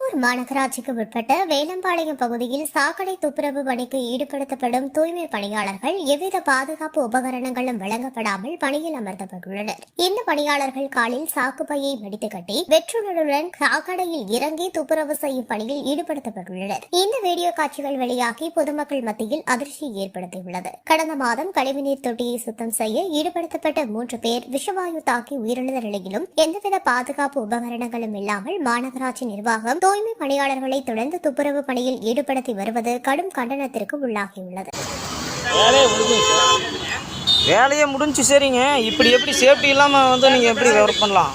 திருப்பூர் மாநகராட்சிக்கு உட்பட்ட வேலம்பாளையம் பகுதியில் சாக்கடை துப்புரவு பணிக்கு ஈடுபடுத்தப்படும் தூய்மை பணியாளர்கள் எவ்வித பாதுகாப்பு உபகரணங்களும் வழங்கப்படாமல் பணியில் அமர்த்தப்பட்டுள்ளனர். இந்த பணியாளர்கள் காலில் சாக்குப்பையை மடித்து கட்டி வெற்றுடனுடன் சாக்கடையில் இறங்கி துப்புரவு செய்யும் பணியில் ஈடுபடுத்தப்பட்டுள்ளனர். இந்த வீடியோ காட்சிகள் வெளியாகி பொதுமக்கள் மத்தியில் அதிர்ச்சியை ஏற்படுத்தியுள்ளது. கடந்த மாதம் கழிவுநீர் தொட்டியை சுத்தம் செய்ய ஈடுபடுத்தப்பட்ட மூன்று பேர் விஷவாயு தாக்கி உயிரிழந்த நிலையிலும் எந்தவித பாதுகாப்பு உபகரணங்களும் இல்லாமல் மாநகராட்சி நிர்வாகம் தூய்மை பணியாளர்களை தொடர்ந்து துப்புரவு பணியில் ஈடுபடுத்தி வருவது கடும் கண்டனத்திற்கு உள்ளாகியுள்ளது. வேலையே முடிஞ்சு சரிங்க. இப்படி எப்படி சேஃப்டி இல்லாமல் வந்து நீங்கள் எப்படி ஒர்க் பண்ணலாம்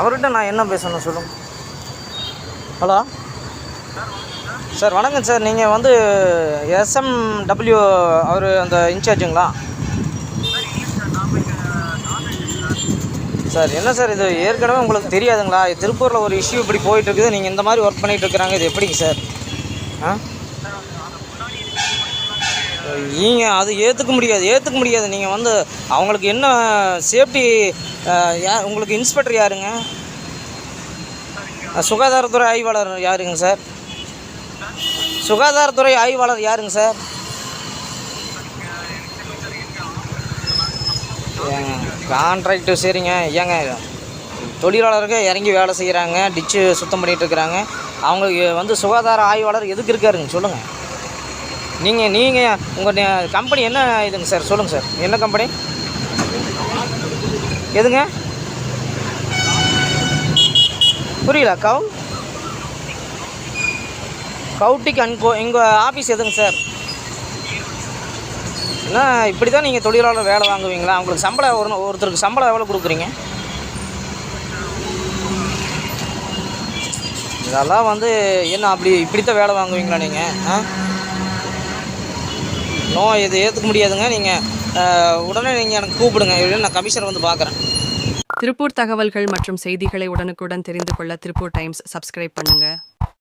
அவர்கிட்ட நான் என்ன பேசணும் சொல்லுங்க. ஹலோ? சார் வணக்கம் சார். நீங்கள் வந்து எஸ்எம்டபிள்யூ அவர் அந்த இன்சார்ஜுங்களா? சார். என்ன சார் இது? ஏற்கனவே உங்களுக்கு தெரியாதுங்களா? திருப்பூரில் ஒரு இஷ்யூ இப்படி போயிட்டு இருக்குது நீங்கள் இந்த மாதிரி ஒர்க் பண்ணிகிட்டு இருக்கிறாங்க. இது எப்படிங்க சார்? ஆ? நீங்கள் அது ஏற்றுக்க முடியாது. ஏற்றுக்க முடியாது. நீங்கள் வந்து அவங்களுக்கு என்ன சேஃப்டி யா உங்களுக்கு இன்ஸ்பெக்டர் யாருங்க? சுகாதாரத்துறை ஆய்வாளர் யாருங்க சார்? சுகாதாரத்துறை ஆய்வாளர் யாருங்க சார்? கான்ட்ராக்டு சரிங்க. ஏங்க தொழிலாளர்கள் இறங்கி வேலை செய்கிறாங்க டிச்சு சுத்தம் பண்ணிகிட்டு இருக்கிறாங்க. அவங்களுக்கு வந்து சுகாதார ஆய்வாளர் எதுக்கு இருக்காருங்க சொல்லுங்கள் நீங்கள் நீங்கள் உங்கள் கம்பெனி என்ன இதுங்க சார் சொல்லுங்கள் சார் என்ன கம்பெனி எதுங்க? புரியல கவு கவுட்டிக் அன்கோ எங்கள் ஆஃபீஸ் எதுங்க சார் என்ன இப்படி தான் நீங்கள் தொழிலாளர் வேலை வாங்குவீங்களா? அவங்களுக்கு சம்பளம் ஒரு ஒருத்தருக்கு சம்பளம் எவ்வளோ கொடுக்குறீங்க? இதெல்லாம் வந்து என்ன அப்படி இப்படித்தான் வேலை வாங்குவீங்களா நீங்கள் ஆ? நோ இது ஏற்றுக்க முடியாதுங்க நீங்கள் உடனே நீங்கள் எனக்கு கூப்பிடுங்க. இல்லைன்னா நான் கமிஷனர் வந்து பார்க்குறேன் திருப்பூர் தகவல்கள் மற்றும் செய்திகளை உடனுக்குடன் தெரிந்து கொள்ள திருப்பூர் டைம்ஸ் சப்ஸ்கிரைப் பண்ணுங்கள்